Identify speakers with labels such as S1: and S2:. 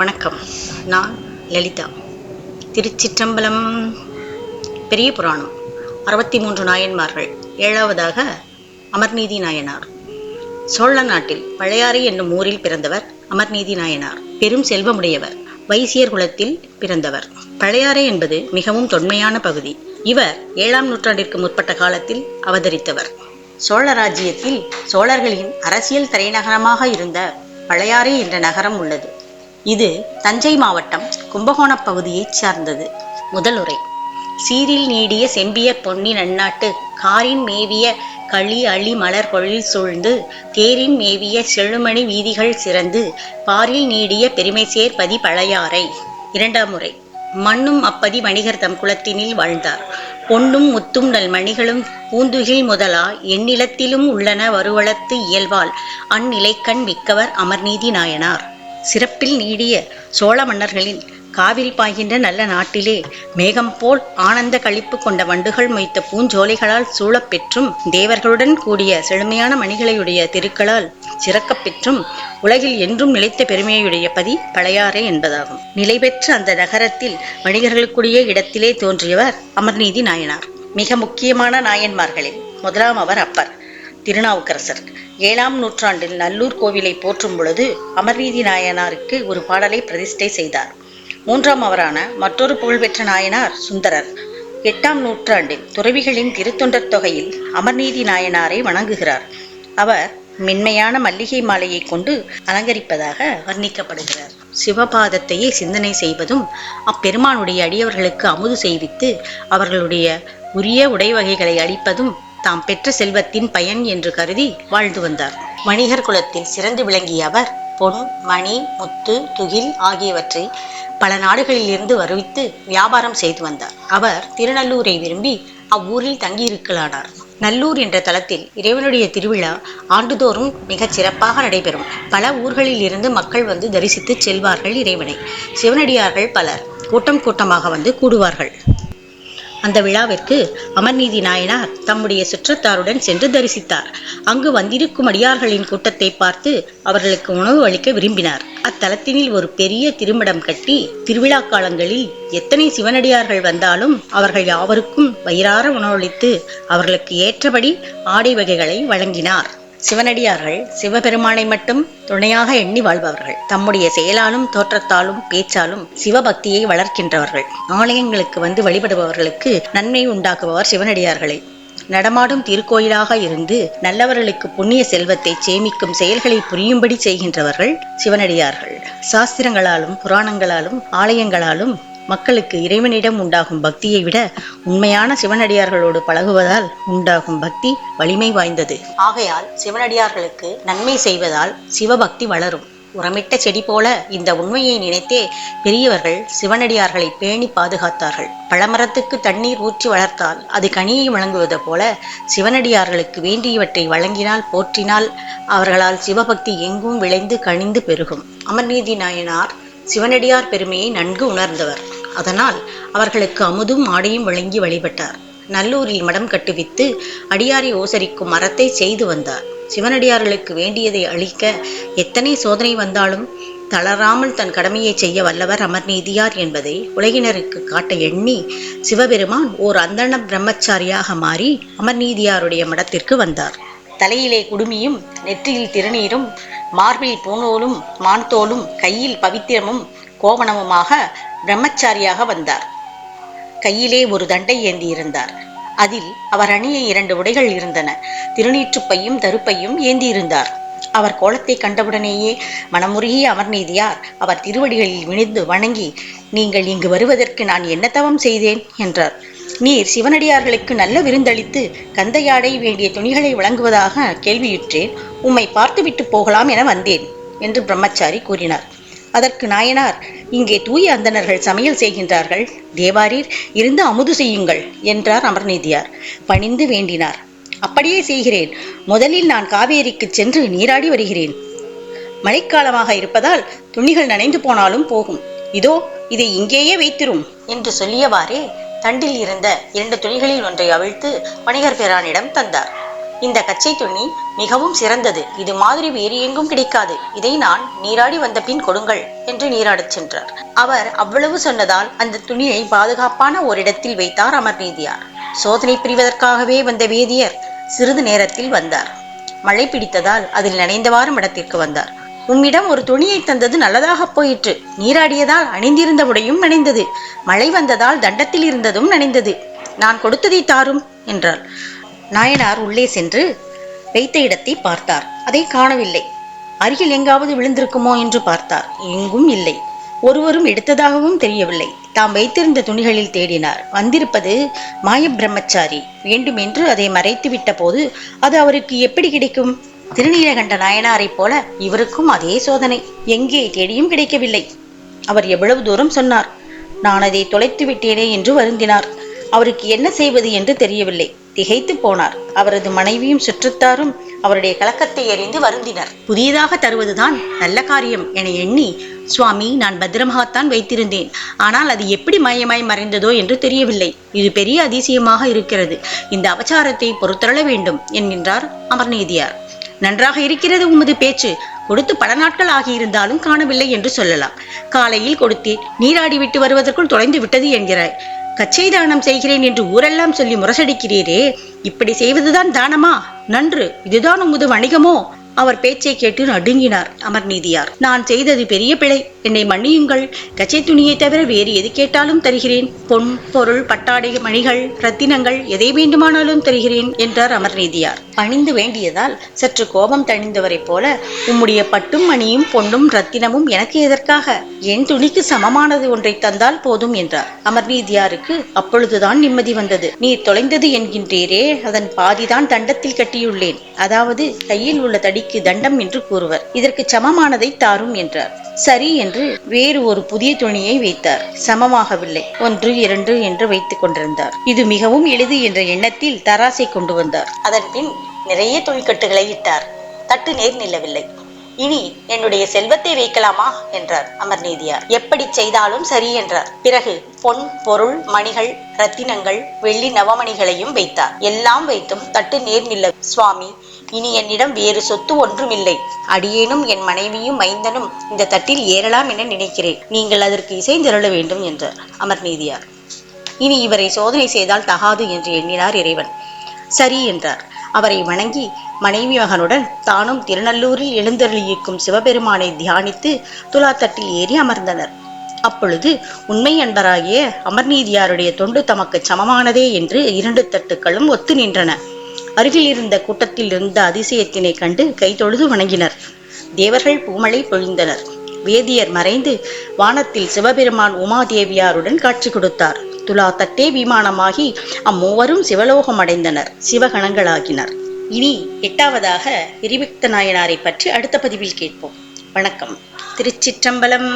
S1: வணக்கம் நான் லலிதா திருச்சிற்றம்பலம் பெரிய புராணம் அறுபத்தி மூன்று நாயன்மார்கள் ஏழாவதாக அமர்நீதி நாயனார் சோழ நாட்டில் பழையாறு என்னும் ஊரில் பிறந்தவர் அமர்நீதி நாயனார் பெரும் செல்வமுடையவர் வைசியர் குலத்தில் பிறந்தவர் பழையாறு என்பது மிகவும் தொன்மையான பகுதி இவர் ஏழாம் நூற்றாண்டிற்கு முற்பட்ட காலத்தில் அவதரித்தவர் சோழ ராஜ்யத்தில் சோழர்களின் அரசியல் தலைநகரமாக இருந்த பழையாறு என்ற நகரம் உள்ளது இது தஞ்சை மாவட்டம் கும்பகோணப் பகுதியைச் சார்ந்தது முதலுரை சீரில் நீடிய செம்பிய பொன்னி நன்னாட்டு காரின் மேவிய களி அழி மலர் கொழில் சூழ்ந்து தேரின் மேவிய செழுமணி வீதிகள் சிறந்து பாரில் நீடிய பெருமை சேர்பதி பழையாறை இரண்டாம் முறை மண்ணும் அப்பதி வணிகர் தம் குலத்தினில் வாழ்ந்தார் பொன்னும் முத்தும் நல் மணிகளும் பூந்துகில் முதலா எண்ணிலத்திலும் உள்ளன வருவளத்து இயல்பால் அந்நிலைக்கண் மிக்கவர் அமர்நீதி நாயனார் சிறப்பில் நீடிய சோழ மன்னர்களின் காவிரி பாய்கின்ற நல்ல நாட்டிலே மேகம் போல் ஆனந்த கழிப்பு கொண்ட வண்டுகள் மொய்த்த பூஞ்சோலைகளால் சூழப்பெற்றும் தேவர்களுடன் கூடிய செழுமையான மணிகளையுடைய திருக்களால் பெற்றும் உலகில் என்றும் நிலைத்த பெருமையுடைய பதி பழையாறை என்பதாகும் நிலை பெற்ற அந்த நகரத்தில் வணிகர்களுக்குரிய இடத்திலே தோன்றியவர் அமர்நீதி நாயனார் மிக முக்கியமான நாயன்மார்களே முதலாம் அவர் அப்பர் திருநாவுக்கரசர் ஏழாம் நூற்றாண்டில் நல்லூர் கோவிலை போற்றும் பொழுது அமர்நீதி நாயனாருக்கு ஒரு பாடலை பிரதிஷ்டை செய்தார் மூன்றாம் அவரான மற்றொரு புகழ்பெற்ற நாயனார் சுந்தரர் எட்டாம் நூற்றாண்டில் துறவிகளின் திருத்தொண்டர் தொகையில் அமர்நீதி நாயனாரை வணங்குகிறார் அவர் மென்மையான மல்லிகை மாலையை கொண்டு அலங்கரிப்பதாக வர்ணிக்கப்படுகிறார் சிவபாதத்தையே சிந்தனை செய்வதும் அப்பெருமானுடைய அடியவர்களுக்கு அமுது செய்வித்து அவர்களுடைய உரிய உடை வகைகளை அளிப்பதும் தாம் பெற்ற செல்வத்தின் பயன் என்று கருதி வாழ்ந்து வந்தார் வணிகர் குலத்தில் சிறந்து விளங்கிய அவர் பொன் மணி முத்து துகில் ஆகியவற்றை பல நாடுகளில் இருந்து வருவித்து வியாபாரம் செய்து வந்தார் அவர் திருநல்லூரை விரும்பி அவ்வூரில் தங்கியிருக்கலானார் நல்லூர் என்ற தலத்தில் இறைவனுடைய திருவிழா ஆண்டுதோறும் மிகச் சிறப்பாக நடைபெறும் பல ஊர்களில் இருந்து மக்கள் வந்து தரிசித்து செல்வார்கள் இறைவனை சிவனடியார்கள் பலர் கூட்டம் கூட்டமாக வந்து கூடுவார்கள் அந்த விழாவிற்கு அமர்நீதி நாயனார் தம்முடைய சுற்றத்தாருடன் சென்று தரிசித்தார் அங்கு வந்திருக்கும் அடியார்களின் கூட்டத்தை பார்த்து அவர்களுக்கு உணவு அளிக்க விரும்பினார் அத்தலத்தினில் ஒரு பெரிய திருமடம் கட்டி திருவிழா காலங்களில் எத்தனை சிவனடியார்கள் வந்தாலும் அவர்கள் யாவருக்கும் வயிறார உணவளித்து அவர்களுக்கு ஏற்றபடி ஆடை வகைகளை வழங்கினார் சிவனடியார்கள் சிவபெருமானை மட்டும் துணையாக எண்ணி வாழ்பவர்கள் தம்முடைய செயலாலும் தோற்றத்தாலும் பேச்சாலும் சிவபக்தியை வளர்க்கின்றவர்கள் ஆலயங்களுக்கு வந்து வழிபடுபவர்களுக்கு நன்மை உண்டாக்குபவர் சிவனடியார்களை நடமாடும் திருக்கோயிலாக இருந்து நல்லவர்களுக்கு புண்ணிய செல்வத்தை சேமிக்கும் செயல்களை புரியும்படி செய்கின்றவர்கள் சிவனடியார்கள் சாஸ்திரங்களாலும் புராணங்களாலும் ஆலயங்களாலும் மக்களுக்கு இறைவனிடம் உண்டாகும் பக்தியை விட உண்மையான சிவனடியார்களோடு பழகுவதால் உண்டாகும் பக்தி வலிமை வாய்ந்தது ஆகையால் சிவனடியார்களுக்கு நன்மை செய்வதால் சிவபக்தி வளரும் உரமிட்ட செடி போல இந்த உண்மையை நினைத்தே பெரியவர்கள் சிவனடியார்களை பேணி பாதுகாத்தார்கள் பழமரத்துக்கு தண்ணீர் ஊற்றி வளர்த்தால் அது கனியை வழங்குவது போல சிவனடியார்களுக்கு வேண்டியவற்றை வழங்கினால் போற்றினால் அவர்களால் சிவபக்தி எங்கும் விளைந்து கனிந்து பெருகும் அமர்நீதி நாயனார் சிவனடியார் பெருமையை நன்கு உணர்ந்தவர் அதனால் அவர்களுக்கு அமுதும் ஆடையும் வழங்கி வழிபட்டார் நல்லூரில் மடம் கட்டுவித்து அடியாரை ஓசரிக்கும் மரத்தை செய்து வந்தார் சிவனடியார்களுக்கு வேண்டியதை அளிக்க எத்தனை சோதனை வந்தாலும் தளராமல் தன் கடமையை செய்ய வல்லவர் அமர்நீதியார் என்பதை உலகினருக்கு காட்ட எண்ணி சிவபெருமான் ஓர் அந்தண பிரம்மச்சாரியாக மாறி அமர்நீதியாருடைய மடத்திற்கு வந்தார் தலையிலே குடுமியும் நெற்றியில் திருநீரும் மார்பில் பூணோலும் மான்தோலும் கையில் பவித்திரமும் கோவணமுமாக பிரம்மச்சாரியாக வந்தார் கையிலே ஒரு தண்டை ஏந்தியிருந்தார் அதில் அவர் அணிய இரண்டு உடைகள் இருந்தன திருநீற்றுப்பையும் தருப்பையும் ஏந்தியிருந்தார் அவர் கோலத்தை கண்டவுடனேயே மனமுருகி அமர்நீதியார் அவர் திருவடிகளில் விணிந்து வணங்கி நீங்கள் இங்கு வருவதற்கு நான் என்ன தவம் செய்தேன் என்றார் நீர் சிவனடியார்களுக்கு நல்ல விருந்தளித்து கந்தையாடை வேண்டிய துணிகளை வழங்குவதாக கேள்வியுற்றேன் உம்மை பார்த்துவிட்டு போகலாம் என வந்தேன் என்று பிரம்மச்சாரி கூறினார் அதற்கு நாயனார் இங்கே தூய அந்தணர்கள் சமையல் செய்கின்றார்கள் தேவாரீர் இருந்து அமுது செய்யுங்கள் என்றார் அமர்நீதியார் பணிந்து வேண்டினார் அப்படியே செய்கிறேன் முதலில் நான் காவேரிக்கு சென்று நீராடி வருகிறேன் மழைக்காலமாக இருப்பதால் துணிகள் நனைந்து போனாலும் போகும் இதோ இதை இங்கேயே வைத்திரும் என்று சொல்லியவாறே தண்டில் இருந்த இரண்டு துணிகளில் ஒன்றை அவிழ்த்து வணிகர் பிரானிடம் தந்தார் இந்த கச்சை துணி மிகவும் சிறந்தது இது மாதிரி வேறு எங்கும் கிடைக்காது இதை நான் நீராடி வந்த பின் கொடுங்கள் என்று நீராடச் சென்றார் அவர் அவ்வளவு சொன்னதால் அந்த துணியை பாதுகாப்பான ஓரிடத்தில் வைத்தார் அமர் வேதியார் சோதனை பிரிவதற்காகவே வந்த வேதியர் சிறிது நேரத்தில் வந்தார் மழை பிடித்ததால் அதில் நனைந்தவாறு இடத்திற்கு வந்தார் உம்மிடம் ஒரு துணியை தந்தது நல்லதாக போயிற்று நீராடியதால் அணிந்திருந்த உடையும் நனைந்தது மழை வந்ததால் தண்டத்தில் இருந்ததும் நனைந்தது நான் கொடுத்ததை தாரும் என்றாள் நாயனார் உள்ளே சென்று வைத்த இடத்தை பார்த்தார் அதை காணவில்லை அருகில் எங்காவது விழுந்திருக்குமோ என்று பார்த்தார் எங்கும் இல்லை ஒருவரும் எடுத்ததாகவும் தெரியவில்லை தாம் வைத்திருந்த துணிகளில் தேடினார் வந்திருப்பது மாயப்பிரம்மச்சாரி வேண்டுமென்று அதை மறைத்து விட்ட போது அது அவருக்கு எப்படி கிடைக்கும் திருநீலகண்ட நாயனாரைப் போல இவருக்கும் அதே சோதனை எங்கே தேடியும் கிடைக்கவில்லை அவர் எவ்வளவு தூரம் சொன்னார் நான் அதை தொலைத்து விட்டேனே என்று வருந்தினார் அவருக்கு என்ன செய்வது என்று தெரியவில்லை திகைத்து போனார் அவரது மனைவியும் சுற்றுத்தாரும் அவருடைய கலக்கத்தை எறிந்து வருந்தினர் புதியதாக தருவதுதான் நல்ல காரியம் என எண்ணி சுவாமி நான் பத்திரமாகத்தான் வைத்திருந்தேன் ஆனால் அது எப்படி மயமாய் மறைந்ததோ என்று தெரியவில்லை இது பெரிய அதிசயமாக இருக்கிறது இந்த அவசாரத்தை பொறுத்தள்ள வேண்டும் என்கின்றார் அமர்நீதியார் நன்றாக இருக்கிறது உமது பேச்சு கொடுத்து பல நாட்கள் ஆகியிருந்தாலும் காணவில்லை என்று சொல்லலாம் காலையில் கொடுத்து நீராடி விட்டு வருவதற்குள் தொலைந்து விட்டது என்கிறாய் கச்சை தானம் செய்கிறேன் என்று ஊரெல்லாம் சொல்லி முரசடிக்கிறீரே இப்படி செய்வதுதான் தானமா நன்று இதுதான் உமது வணிகமோ அவர் பேச்சை கேட்டு நடுங்கினார் அமர்நீதியார் நான் செய்தது பெரிய பிழை என்னை மன்னியுங்கள் கச்சை துணியை தவிர வேறு எது கேட்டாலும் தருகிறேன் பொன் பொருள் பட்டாடை மணிகள் ரத்தினங்கள் எதை வேண்டுமானாலும் தருகிறேன் என்றார் அமர்நீதியார் பணிந்து வேண்டியதால் சற்று கோபம் தணிந்தவரைப் போல உம்முடைய பட்டும் மணியும் பொன்னும் ரத்தினமும் எனக்கு எதற்காக என் துணிக்கு சமமானது ஒன்றை தந்தால் போதும் என்றார் அமர்நீதியாருக்கு அப்பொழுதுதான் நிம்மதி வந்தது நீர் தொலைந்தது என்கின்றீரே அதன் பாதிதான் தண்டத்தில் கட்டியுள்ளேன் அதாவது கையில் உள்ள தடி பாவிக்கு தண்டம் என்று கூறுவர் இதற்கு சமமானதை தாரும் என்றார் சரி என்று வேறு ஒரு புதிய துணியை வைத்தார் சமமாகவில்லை ஒன்று இரண்டு என்று வைத்துக் கொண்டிருந்தார் இது மிகவும் எளிது என்ற எண்ணத்தில் தராசை கொண்டு வந்தார் அதன்பின் நிறைய துணிக்கட்டுகளை இட்டார் தட்டு நேர் நில்லவில்லை இனி என்னுடைய செல்வத்தை வைக்கலாமா என்றார் அமர்நீதியார் எப்படி செய்தாலும் சரி என்றார் பிறகு பொன் பொருள் மணிகள் ரத்தினங்கள் வெள்ளி நவமணிகளையும் வைத்தார் எல்லாம் வைத்தும் தட்டு நேர் நில்ல சுவாமி இனி என்னிடம் வேறு சொத்து ஒன்றுமில்லை அடியேனும் என் மனைவியும் மைந்தனும் இந்த தட்டில் ஏறலாம் என நினைக்கிறேன் நீங்கள் அதற்கு இசைந்திரள வேண்டும் என்றார் அமர்நீதியார் இனி இவரை சோதனை செய்தால் தகாது என்று எண்ணினார் இறைவன் சரி என்றார் அவரை வணங்கி மனைவி மகனுடன் தானும் திருநல்லூரில் எழுந்தருளியிருக்கும் சிவபெருமானை தியானித்து துலாத்தட்டில் ஏறி அமர்ந்தனர் அப்பொழுது உண்மை அன்பராகிய அமர்நீதியாருடைய தொண்டு தமக்கு சமமானதே என்று இரண்டு தட்டுக்களும் ஒத்து நின்றன அருகில் இருந்த கூட்டத்தில் இருந்த அதிசயத்தினை கண்டு கைதொழுது வணங்கினர் தேவர்கள் பூமழை பொழிந்தனர் வேதியர் மறைந்து வானத்தில் சிவபெருமான் உமாதேவியாருடன் காட்சி கொடுத்தார் துலா தட்டே விமானமாகி அம்மூவரும் சிவலோகம் அடைந்தனர் சிவகணங்களாகினர் இனி எட்டாவதாக விரிவிக்த நாயனாரை பற்றி அடுத்த பதிவில் கேட்போம் வணக்கம் திருச்சிற்றம்பலம்